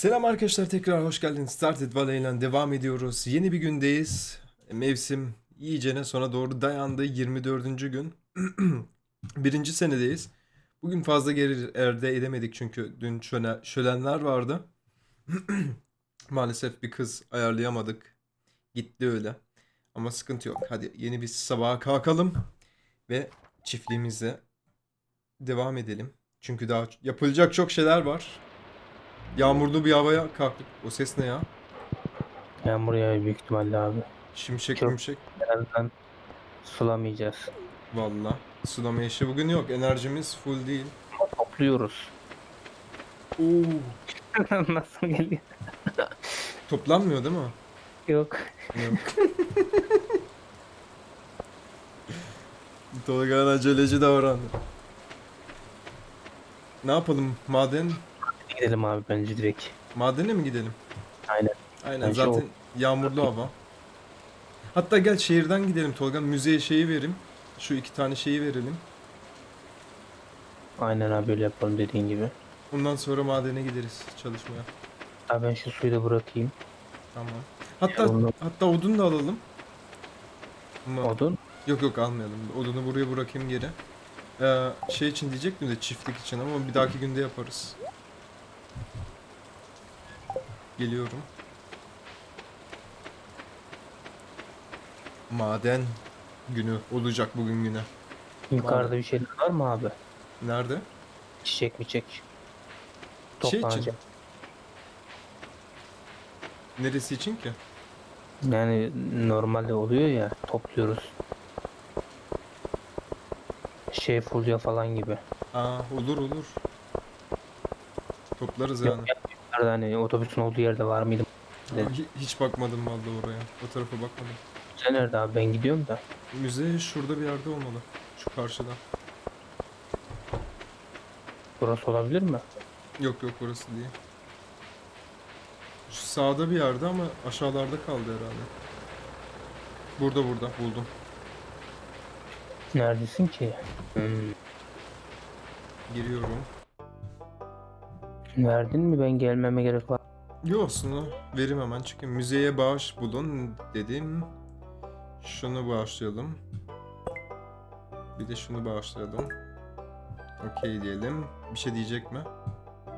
Selam arkadaşlar tekrar hoş geldiniz. Started Valley ile devam ediyoruz. Yeni bir gündeyiz. Mevsim iyicene sona doğru dayandı. 24. gün. Birinci senedeyiz. Bugün fazla geri elde edemedik çünkü dün şöyle, şölenler vardı. Maalesef bir kız ayarlayamadık. Gitti öyle. Ama sıkıntı yok. Hadi yeni bir sabaha kalkalım ve çiftliğimize devam edelim. Çünkü daha yapılacak çok şeyler var. Yağmurlu bir havaya kalktık. O ses ne ya? Yağmur yağıyor büyük ihtimalle abi. Şimşek Çok- şimşek. Birazdan sulamayacağız. Valla. Sulama işi bugün yok. Enerjimiz full değil. Topluyoruz. Oo. Nasıl geliyor? Toplanmıyor değil mi? Yok. Yok. Tolga'nın aceleci davrandı. Ne yapalım? Maden? Gidelim abi bence direkt. Madene mi gidelim? Aynen. Aynen Bence zaten yağmurlu hava. Hatta gel şehirden gidelim Tolga. Müzeye şeyi verim. Şu iki tane şeyi verelim. Aynen abi öyle yapalım dediğin gibi. Ondan sonra madene gideriz çalışmaya. Abi ben şu suyu da bırakayım. Tamam. Hatta Onu- hatta odun da alalım. Ama Odun. yok yok almayalım. Odunu buraya bırakayım geri. Ee, şey için diyecektim de çiftlik için ama bir dahaki günde yaparız. Geliyorum. Maden günü olacak bugün güne. Yukarıda bir şeyler var mı abi? Nerede? Çiçek mi çek? Şey için. Toplanacak. Neresi için ki? Yani normalde oluyor ya topluyoruz. Şey fulya falan gibi. Aa olur olur. Toplarız yani. Yok, Yukarıda hani otobüsün olduğu yerde var mıydı? Aa, hi- hiç bakmadım vallahi oraya. O tarafa bakmadım. Sen nerede abi ben gidiyorum da. Müze şurada bir yerde olmalı. Şu karşıda. Burası olabilir mi? Yok yok orası değil. Şu sağda bir yerde ama aşağılarda kaldı herhalde. Burada burada buldum. Neredesin ki? Hmm. Giriyorum. Verdin mi ben gelmeme gerek var. Yok aslında verim hemen çıkayım. Müzeye bağış bulun dedim. Şunu bağışlayalım. Bir de şunu bağışlayalım. Okey diyelim. Bir şey diyecek mi?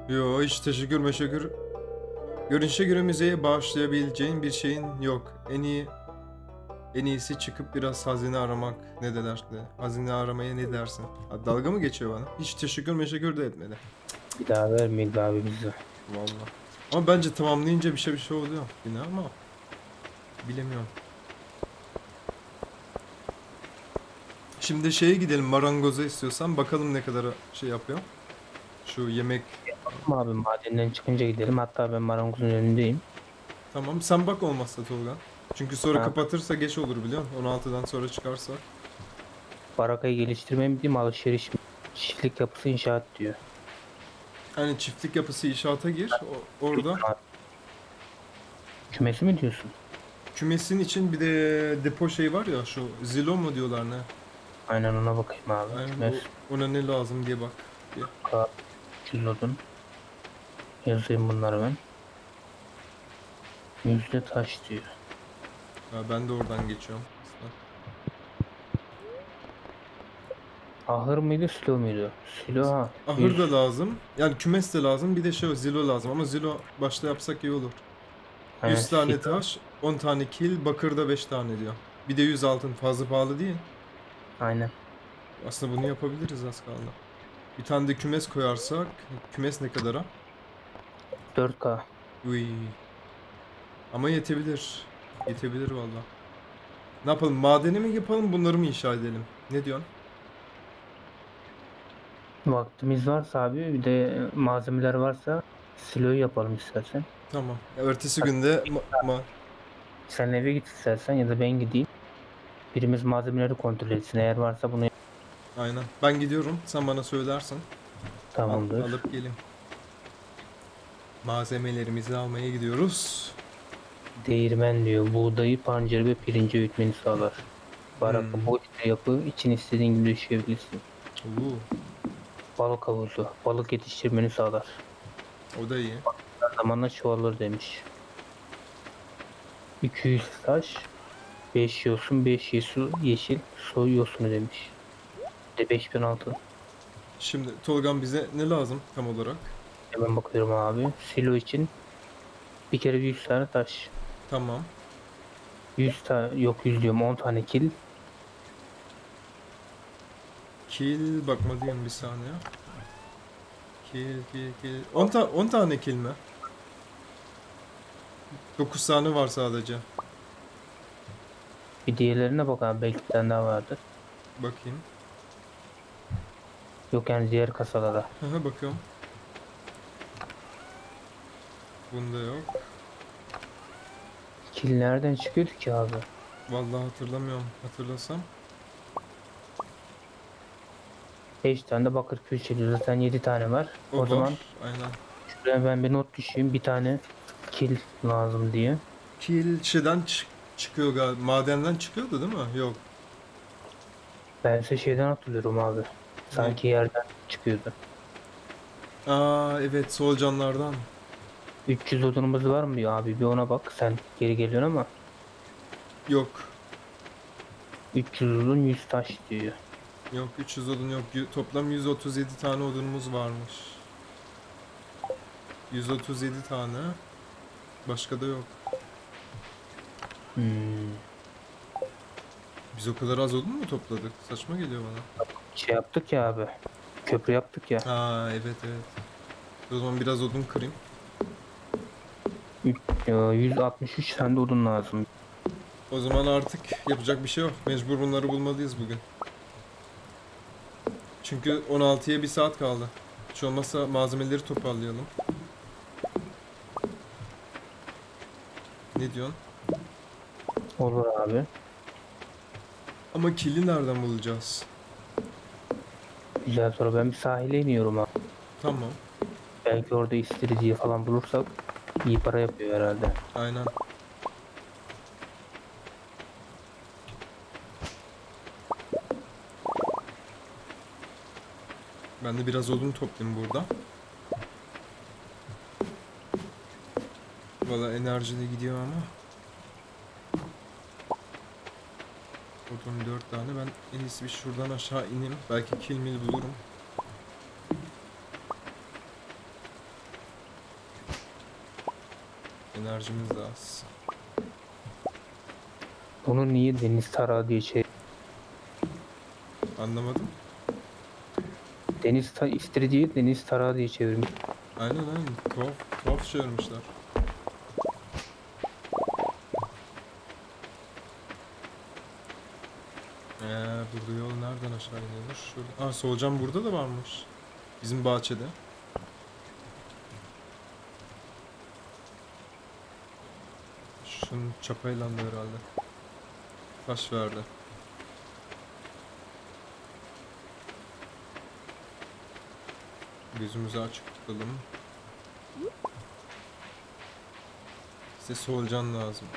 Yo hiç teşekkür meşekkür. Görünüşe göre müzeye bağışlayabileceğin bir şeyin yok. En iyi en iyisi çıkıp biraz hazine aramak ne derler Hazine aramaya ne dersin? Ha, dalga mı geçiyor bana? Hiç teşekkür meşekkür de etmedi. Bir daha vermeyin be abi bize. Vallahi. Ama bence tamamlayınca bir şey bir şey oluyor yine ama bilemiyorum. Şimdi şeye gidelim marangoza istiyorsan bakalım ne kadar şey yapıyor. Şu yemek Ama abi madenden çıkınca gidelim. Hatta ben marangozun önündeyim. tamam sen bak olmazsa Tolga. Çünkü sonra Ha. kapatırsa geç olur biliyor musun? 16'dan sonra çıkarsa. Barakayı geliştirme mi diyeyim alışveriş mi? Çiftlik yapısı inşaat diyor. Hani çiftlik yapısı inşaata gir o- orada. Kümesi mi diyorsun? Kümesin için bir de depo şey var ya şu zilo mu diyorlar ne? Aynen ona bakayım abi. Aynen, Kümes, o- ona ne lazım diye bak. ka, kilodun. Yazayım bunları ben. Yüzde taş diyor. Ha, ben de oradan geçiyorum. aslında. Ahır mıydı silo muydu? Silo ha. Ahır da lazım. Yani kümes de lazım. Bir de şey zilo lazım. Ama zilo başta yapsak iyi olur. Aynen, 100 tane silo. taş, 10 tane kil, bakır da 5 tane diyor. Bir de 100 altın. Fazla pahalı değil. Aynen. Aslında bunu yapabiliriz az kaldı. Bir tane de kümes koyarsak. Kümes ne kadara? 4K. Uy. Ama yetebilir. Yetebilir valla. Ne yapalım? Madeni mi yapalım? Bunları mı inşa edelim? Ne diyorsun? Vaktimiz varsa abi bir de malzemeler varsa siloyu yapalım istersen. Tamam. Ertesi günde ma- ma- Sen eve git istersen ya da ben gideyim. Birimiz malzemeleri kontrol etsin. Eğer varsa bunu Aynen. Ben gidiyorum. Sen bana söylersin. Al- tamamdır. alıp geleyim. Malzemelerimizi almaya gidiyoruz. Değirmen diyor. Buğdayı, pancarı ve pirinci öğütmeni sağlar. Baraka Hmm. boş bir yapı. için istediğin gibi döşeyebilirsin. Oo, Balık havuzu. Balık yetiştirmeni sağlar. o da iyi. zamanla çoğalır demiş. 200 taş, 5 yosun, 5 yeşil, yeşil soy yosunu demiş. De 5000 altın. Şimdi Tolgan bize ne lazım tam olarak? Hemen bakıyorum abi. Silo için bir kere 100 tane taş. Tamam. 100 tane yok 100 diyorum 10 tane kil. Kill bakmalıyım bir saniye. Kill kill kill. 10 ta 10 tane kill mi? 9 tane var sadece. Bir diğerlerine bak abi belki bir tane daha vardır. Bakayım. Yok yani diğer kasalara. Aha bakıyorum. Bunda yok. Kil nereden çıkıyordu ki abi? Vallahi hatırlamıyorum. Hatırlasam. 5 tane de bakır kül çeliyor. Zaten 7 tane var. O, O, var. zaman Aynen. şuraya ben bir not düşeyim. Bir tane kil lazım diye. Kill şeyden çı- çıkıyor galiba. Madenden çıkıyordu değil mi? Yok. Ben ise şeyden hatırlıyorum abi. Sanki yerden çıkıyordu. Aa evet solucanlardan. 300 odunumuz var mı abi bir ona bak. Sen geri geliyorsun ama Yok. 300 odun 100 taş diyor. Yok 300 odun yok. Toplam 137 tane odunumuz varmış. 137 tane. Başka da yok. Hmm. Biz o kadar az odun mu topladık? Saçma geliyor bana. Şey yaptık ya abi. Köprü yaptık ya. Aa evet evet. O zaman biraz odun kırayım. Üç- e, 163 tane de odun lazım. O zaman artık yapacak bir şey yok. Mecbur bunları bulmalıyız bugün. Çünkü 16'ya bir saat kaldı. Hiç olmazsa malzemeleri toparlayalım. Ne diyorsun? Olur abi. Ama kili nereden bulacağız? Güzel soru. Ben bir sahile iniyorum abi. Tamam. Belki orada istiriciyi falan bulursak iyi para yapıyor herhalde. Aynen. Ben de biraz odun toplayayım burada. Valla enerji de gidiyor ama. Odun 4 tane. Ben en iyisi bir şuradan aşağı ineyim. Belki kill mill bulurum. Enerjimiz de az. Bunu niye deniz tarağı diye şey Anlamadım. Deniz ta istiriciyi deniz tarağı diye çevirmiş. Aynen aynen. Tuhaf, tuhaf çevirmişler. Ee, burada yol nereden aşağı iniyormuş? Şurada. Aa, solucan burada da varmış. Bizim bahçede. Şunun çapayla da herhalde. Taş verdi. Gözümüzü açık tutalım. Size solucan lazım.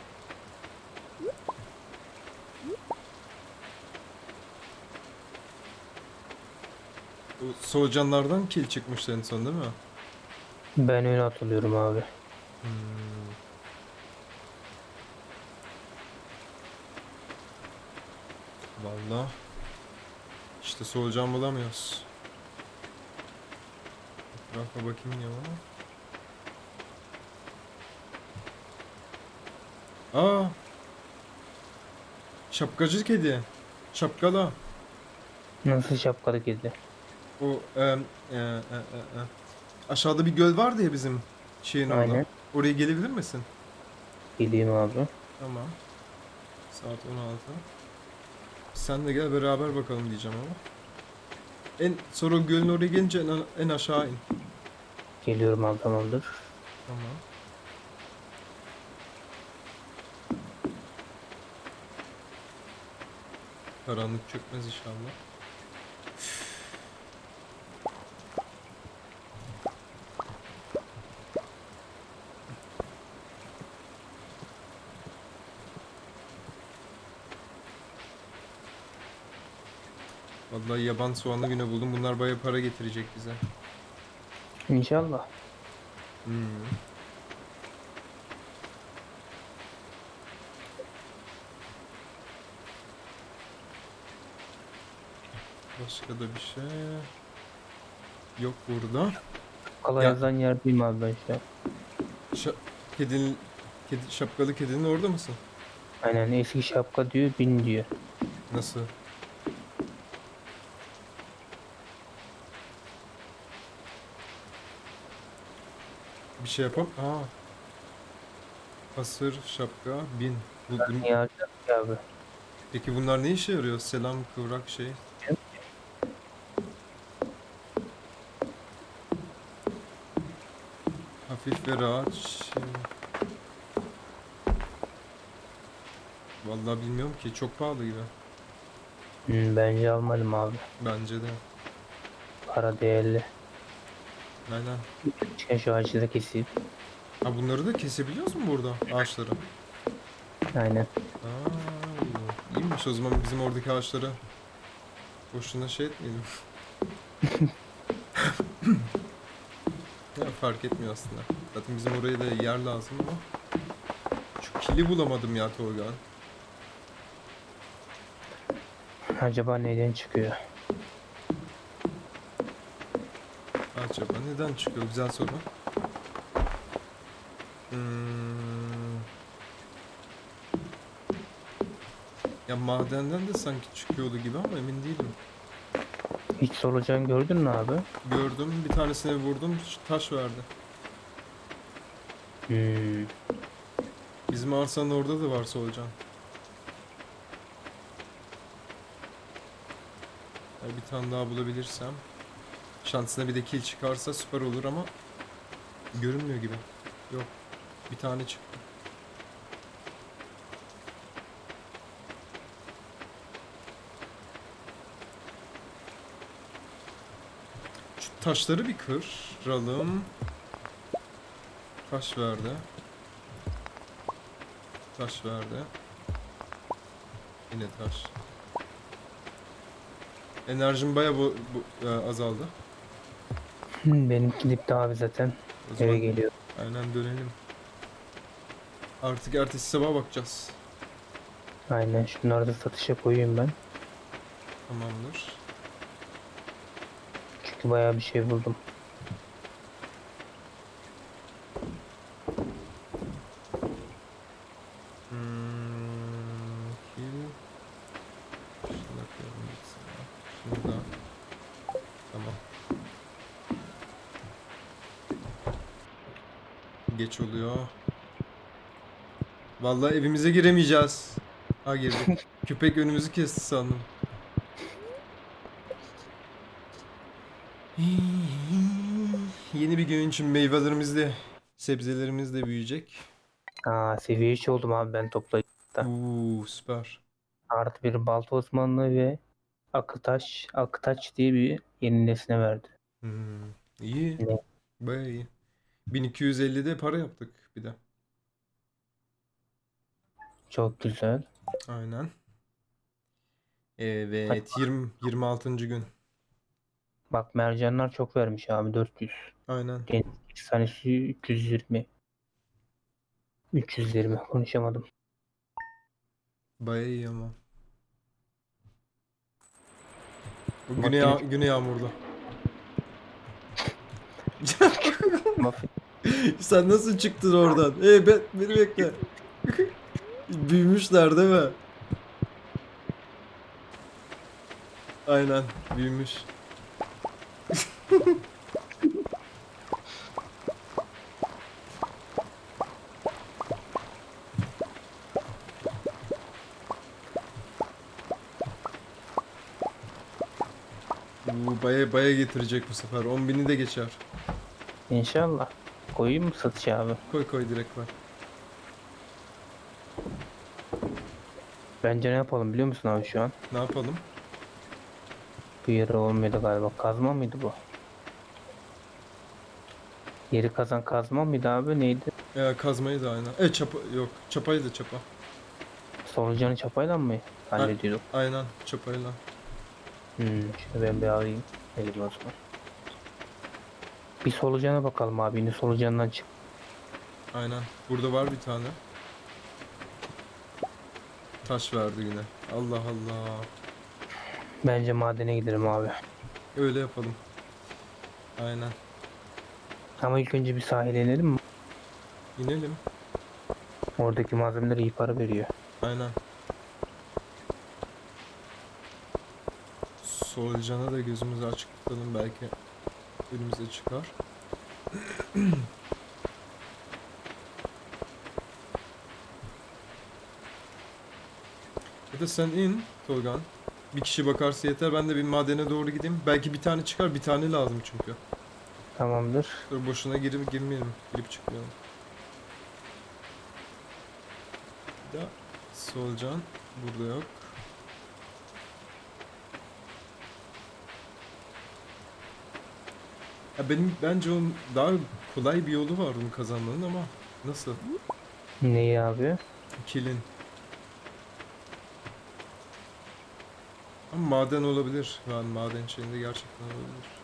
Bu solucanlardan kil çıkmıştı en son değil mi? Ben öyle hatırlıyorum abi. Hmm. Vallahi işte solucan bulamıyoruz. Etrafa bakayım ya. Aa! Şapkacı kedi. Şapkala. Nasıl şapkalı kedi? O e, e, e, e, e. aşağıda bir göl vardı ya bizim şeyin orada. Aynen. Oraya gelebilir misin? Geleyim abi. Tamam. Saat 16. Sen de gel beraber bakalım diyeceğim ama. En sonra gölün oraya gelince en, en aşağı in. Geliyorum abi tamamdır. Tamam. Karanlık çökmez inşallah. Vallahi yaban soğanlı güne buldum. Bunlar bayağı para getirecek bize. İnşallah. Hmm. Başka da bir şey yok burada. Kala ya. yazan yerdeyim abi ben işte. Şa kedinin, kedi, şapkalı kedinin orada mısın? Aynen eski şapka diyor bin diyor. Nasıl? Bir şey yapam. Aa. Hasır, şapka, bin. Bu, ki abi? peki bunlar ne işe yarıyor? Selam, kıvrak şey. Hafif ve rahat. Şey. Vallahi bilmiyorum ki. Çok pahalı gibi. Hmm, bence almadım abi. Bence de. Para değerli. Aynen. Çıkan şu ağacı da keseyim. Ha bunları da kesebiliyoruz mu burada ağaçları? Aynen. Aa, iyiymiş o zaman bizim oradaki ağaçları boşuna şey etmeyelim. ya fark etmiyor aslında. Zaten bizim oraya da yer lazım ama şu kili bulamadım ya Tolga. Acaba neden çıkıyor? Acaba neden çıkıyor? Güzel soru. Hmm. Ya madenden de sanki çıkıyordu gibi ama emin değilim. Hiç solucan gördün mü abi? Gördüm bir tanesine vurdum taş verdi. Hmm. Bizim arsanın orada da var solucan. Ya bir tane daha bulabilirsem. Şansına bir de kill çıkarsa süper olur ama görünmüyor gibi. Yok. Bir tane çıktı. Şu taşları bir kıralım. Taş verdi. Taş verdi. Yine taş. Enerjim baya bu, bu- e, azaldı. Hmm, Benimki dipte abi zaten. O Eve zaman geliyor. aynen dönelim. Artık ertesi sabah bakacağız. Aynen şunları da satışa koyayım ben. Tamamdır. Çünkü bayağı bir şey buldum. Hmm, kill. Şunu da koyalım gitsin ya. Şunu da. Tamam. Geç oluyor. Vallahi evimize giremeyeceğiz. Ha girdik. Köpek önümüzü kesti sandım. Yeni bir gün için meyvelerimiz de sebzelerimiz de büyüyecek. Aa seviye 3 oldum abi ben toplayıp. Da. Uuu süper. Artı bir balta Osmanlı ve Akıtaş, Akıtaç diye bir yeni nesne verdi. Hmm, iyi. Ne? Bayağı iyi. 1250'de para yaptık bir de. Çok güzel. Aynen. Evet, 20 26. gün. Bak mercanlar çok vermiş abi 400. Aynen. İki tanesi 320. 320 konuşamadım. Bayağı iyi ama. Bu Bak güne yağmurlu. Mafya Sen nasıl çıktın oradan? Hey ben, beni bekle. Büyümüşler değil mi? Aynen büyümüş. Bu baya baya getirecek bu sefer. 10.000'i de geçer. İnşallah. Koyayım mı satışa abi? Koy koy direkt var. Bence ne yapalım biliyor musun abi şu an? Ne yapalım? Bu yeri olmuyordu galiba. Kazma mıydı bu? Yeri kazan kazma mıydı abi? Neydi? Ya kazmayı da aynen. E çapa yok. Çapayı da çapa. Solucanı çapayla mı hallediyorduk? Aynen çapayla. Hmm, şunu ben bir alayım. Elim o zaman. Bir solucana bakalım abi. Yine solucandan çık. Aynen. Burada var bir tane. Taş verdi yine. Allah Allah. Bence madene gidelim abi. Öyle yapalım. Aynen. Ama ilk önce bir sahile inelim mi? İnelim. Oradaki malzemeler iyi para veriyor. Aynen. Solucan'a da gözümüzü açık tutalım belki önümüze çıkar. Ya da sen in Tolgan. Bir kişi bakarsa yeter. Ben de bir madene doğru gideyim. Belki bir tane çıkar. Bir tane lazım çünkü. Tamamdır. Dur boşuna girip girmeyelim. Girip çıkmayalım. Bir daha solucan burada yok. Ya benim bence onun daha kolay bir yolu var onu kazanmanın ama nasıl? Neyi abi? Kilin. Ama maden olabilir. Yani maden şeyinde gerçekten olabilir.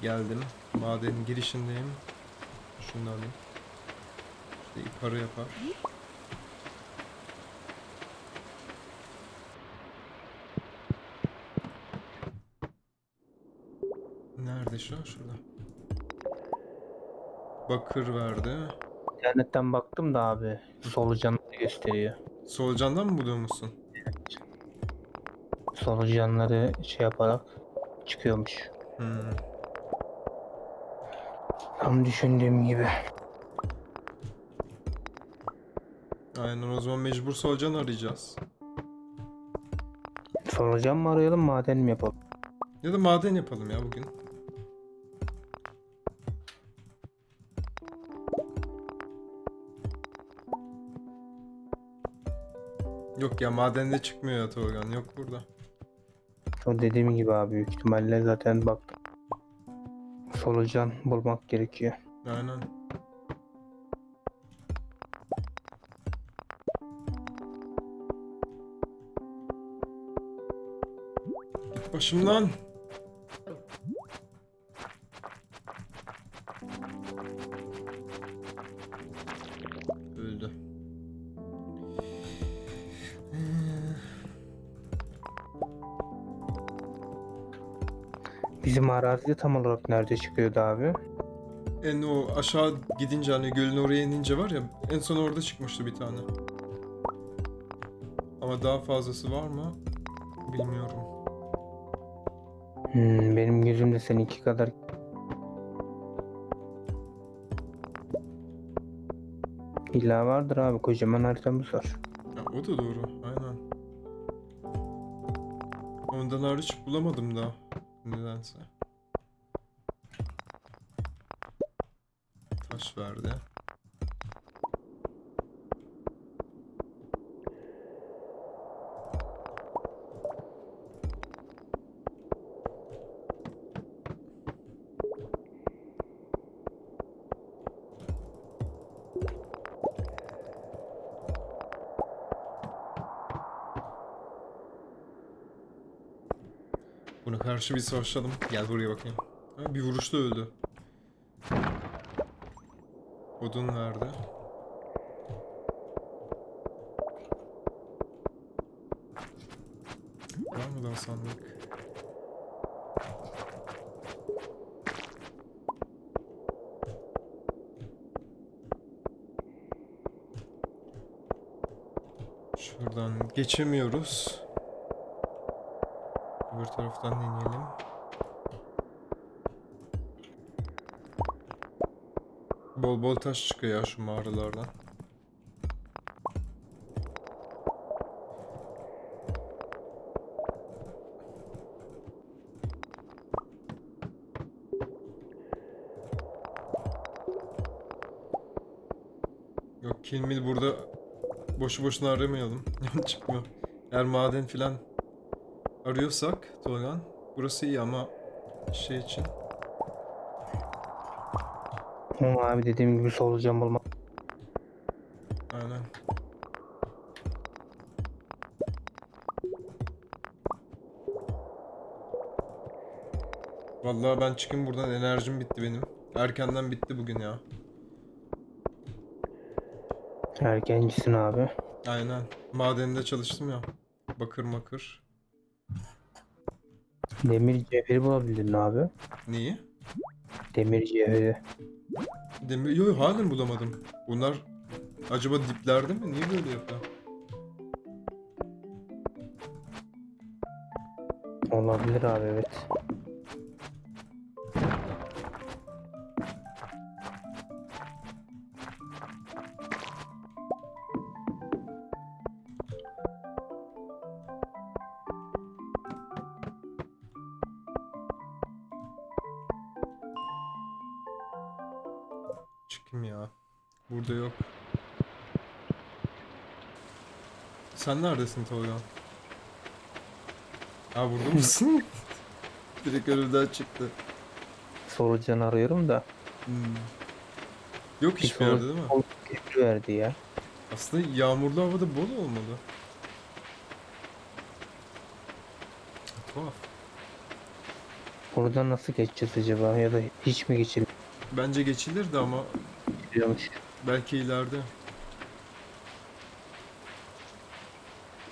Geldim. Madenin girişindeyim. Şunu alayım. İşte ip para yapar. Nerede şu an? Şurada. Bakır verdi. İnternetten baktım da abi. Solucanları gösteriyor. Solucandan mı buluyormuşsun? Solucanları şey yaparak çıkıyormuş. Hmm. Tam düşündüğüm gibi. Aynen o zaman mecbur solucan arayacağız. Solucan mı arayalım maden mi yapalım? Ya da maden yapalım ya bugün. Yok ya madende çıkmıyor ya Tolgan. Yok burada. O dediğim gibi abi büyük ihtimalle zaten baktım. Solucan bulmak gerekiyor. Aynen. Git başımdan. Arazide tam olarak nerede çıkıyordu abi? En o aşağı gidince hani gölün oraya inince var ya en son orada çıkmıştı bir tane. Ama daha fazlası var mı? Bilmiyorum. Hmm, benim gözümde seninki kadar İlla vardır abi kocaman haritamız var. Ya o da doğru. Aynen. Ondan hariç bulamadım da. Nedense. Verdi. Buna karşı bir savaşalım. Gel buraya bakayım. Ha, bir vuruşta öldü. Odun nerede? Var mı daha sandık? Şuradan geçemiyoruz. Öbür taraftan deneyelim. Bol bol taş çıkıyor ya şu mağaralardan. Yok kilmil burada boşu boşuna aramayalım. Çıkmıyor. Eğer maden filan arıyorsak Tolgan burası iyi ama şey için Ama abi dediğim gibi solucan bulmak. aynen. Vallahi ben çıkayım buradan enerjim bitti benim. Erkenden bitti bugün ya. Erkencisin abi. Aynen. Madende çalıştım ya. Bakır makır. Demir cevheri bulabildin abi. Niye? Demir cevheri. Demir... Yok halen bulamadım. Bunlar acaba diplerde mi? Niye böyle yapıyor? Olabilir abi evet. Burada yok. Sen neredesin Tolga? Ha burada mısın? Direkt önümden çıktı. Solucan arıyorum da. Hmm. Yok hiçbir yerde değil mi? Köprü verdi ya. Aslında yağmurlu havada bol olmalı. Tuhaf. Buradan nasıl geçeceğiz acaba ya da hiç mi Bence geçilirdi ama geçiliyormuş? Belki ileride.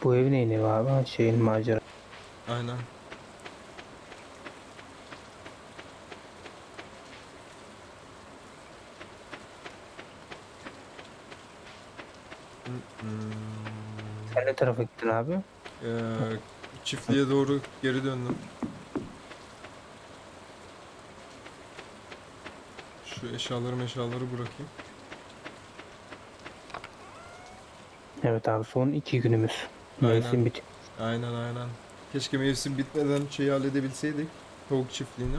Bu ev neyin evi abi? Ha, Şeyin macera. Aynen. Hmm. Sen ne tarafa gittin abi? Ee, çiftliğe doğru geri döndüm. Şu eşyaları meşyaları bırakayım. Evet abi son iki günümüz. Aynen. Mevsim bitiyor. Aynen aynen. Keşke mevsim bitmeden şeyi halledebilseydik. Tavuk çiftliğini.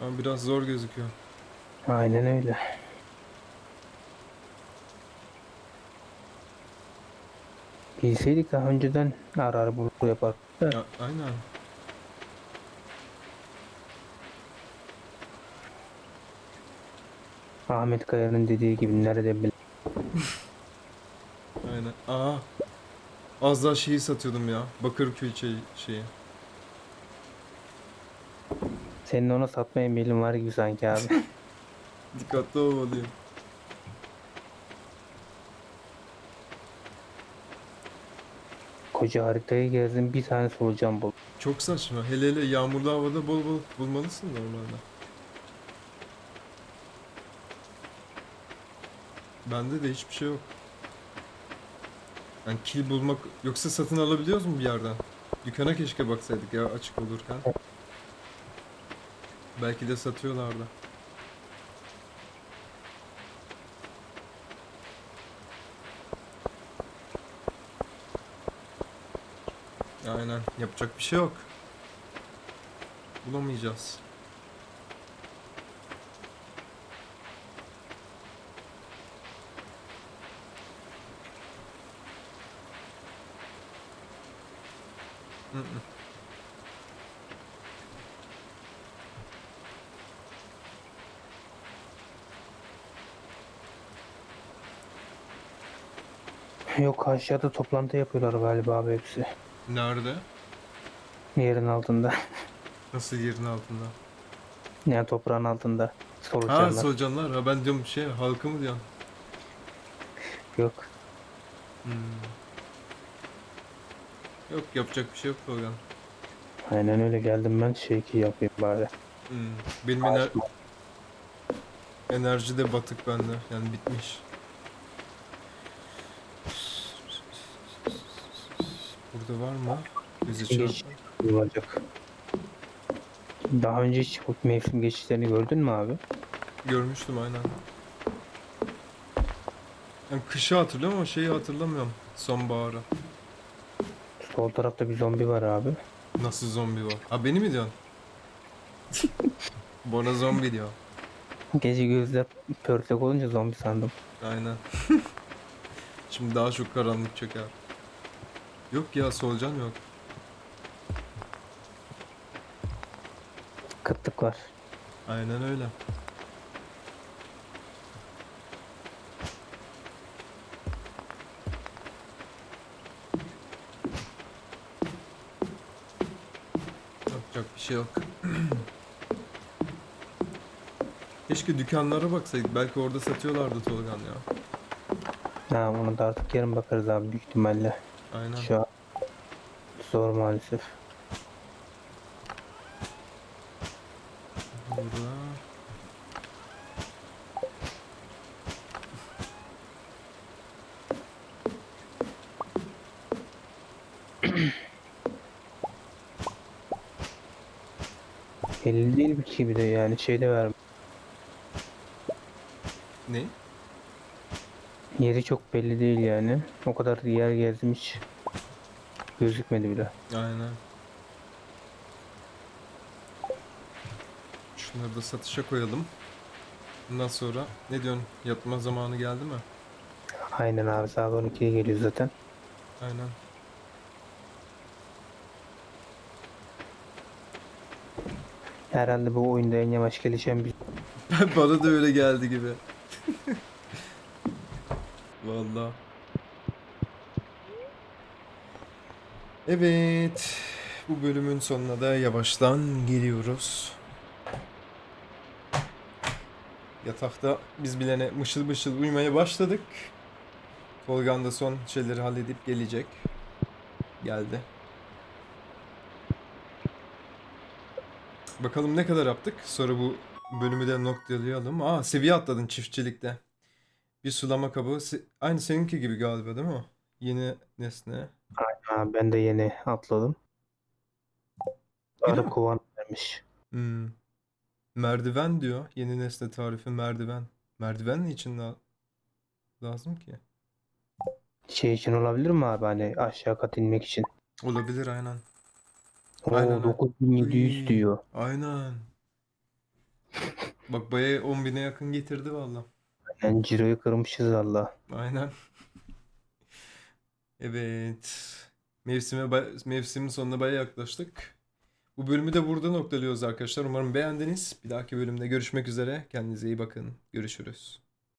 Ama biraz zor gözüküyor. Aynen öyle. Bilseydik daha önceden arar bulur yapar. Ya, aynen. Ahmet Kaya'nın dediği gibi nerede bil. Aa. Az daha şeyi satıyordum ya. Bakırköy şey, şeyi. Senin ona satma emeğin var gibi sanki abi. Dikkatli olmalıyım. Koca haritayı gezdim bir tane solucan bul. Çok saçma. Hele hele yağmurlu havada bol bol bulmalısın normalde. Bende de hiçbir şey yok. Yani kil bulmak yoksa satın alabiliyoruz mu bir yerden? Dükkana keşke baksaydık ya açık olurken. Belki de satıyorlardı. Aynen yapacak bir şey yok. Bulamayacağız. Yok aşağıda toplantı yapıyorlar galiba abi hepsi. Nerede? Yerin altında. Nasıl yerin altında? Yani toprağın altında. Ha Solucanlar. solucanlar. Ha ben diyorum şey halkı mı diyorsun? Yok. Hmm. Yok yapacak bir şey yok Tolgan. Aynen öyle geldim ben şey ki yapayım bari. Hmm. Benim ener enerji de batık bende. Yani bitmiş. Burada var mı? Bizi çarpan. olacak. Daha önce hiç bu mevsim geçişlerini gördün mü abi? Görmüştüm aynen. Yani kışı hatırlıyorum ama şeyi hatırlamıyorum. Sonbaharı. Sol tarafta bir zombi var abi. Nasıl zombi var? Ha beni mi diyorsun? Bana zombi diyor. Gece gözler pörtlek olunca zombi sandım. Aynen. Şimdi daha çok karanlık çöker. Yok ya solucan yok. Kıtlık var. Aynen öyle. Yapacak bir şey yok. Keşke dükkanlara baksaydık. Belki orada satıyorlardı Tolgan ya. Ha onu da artık yarın bakarız abi büyük ihtimalle. Aynen. Şu an zor maalesef. Burada. Belli değil ki bir de yani şeyde ver. Ne? Yeri çok belli değil yani. O kadar yer gezdim hiç gözükmedi bile. Aynen. Şunları da satışa koyalım. Bundan sonra ne diyorsun? Yatma zamanı geldi mi? Aynen abi saat 12'ye geliyor zaten. Aynen. Herhalde bu oyunda en yavaş gelişen bir Bana da öyle geldi gibi. Vallahi. Evet. Bu bölümün sonuna da yavaştan geliyoruz. Yatakta biz bilene mışıl mışıl uyumaya başladık. Tolgan da son şeyleri halledip gelecek. Geldi. Bakalım ne kadar yaptık. Sonra bu bölümü de noktalayalım. Aa seviye atladın çiftçilikte. Bir sulama kabı. Se- Aynı seninki gibi galiba değil mi? Yeni nesne. ha, ben de yeni atladım. Yine Arı mi? kovan vermiş. Hmm. Merdiven diyor. Yeni nesne tarifi merdiven. Merdiven için la- lazım ki? Şey için olabilir mi abi hani aşağı kat inmek için? Olabilir aynen. Oo Aynen, aynen. 9700 Uy, diyor. Aynen. Bak bayağı 10.000'e yakın getirdi valla. Yani ciroyu kırmışız valla. Aynen. Evet. Mevsime mevsimin sonuna bayağı yaklaştık. Bu bölümü de burada noktalıyoruz arkadaşlar. Umarım beğendiniz. Bir dahaki bölümde görüşmek üzere. Kendinize iyi bakın. Görüşürüz.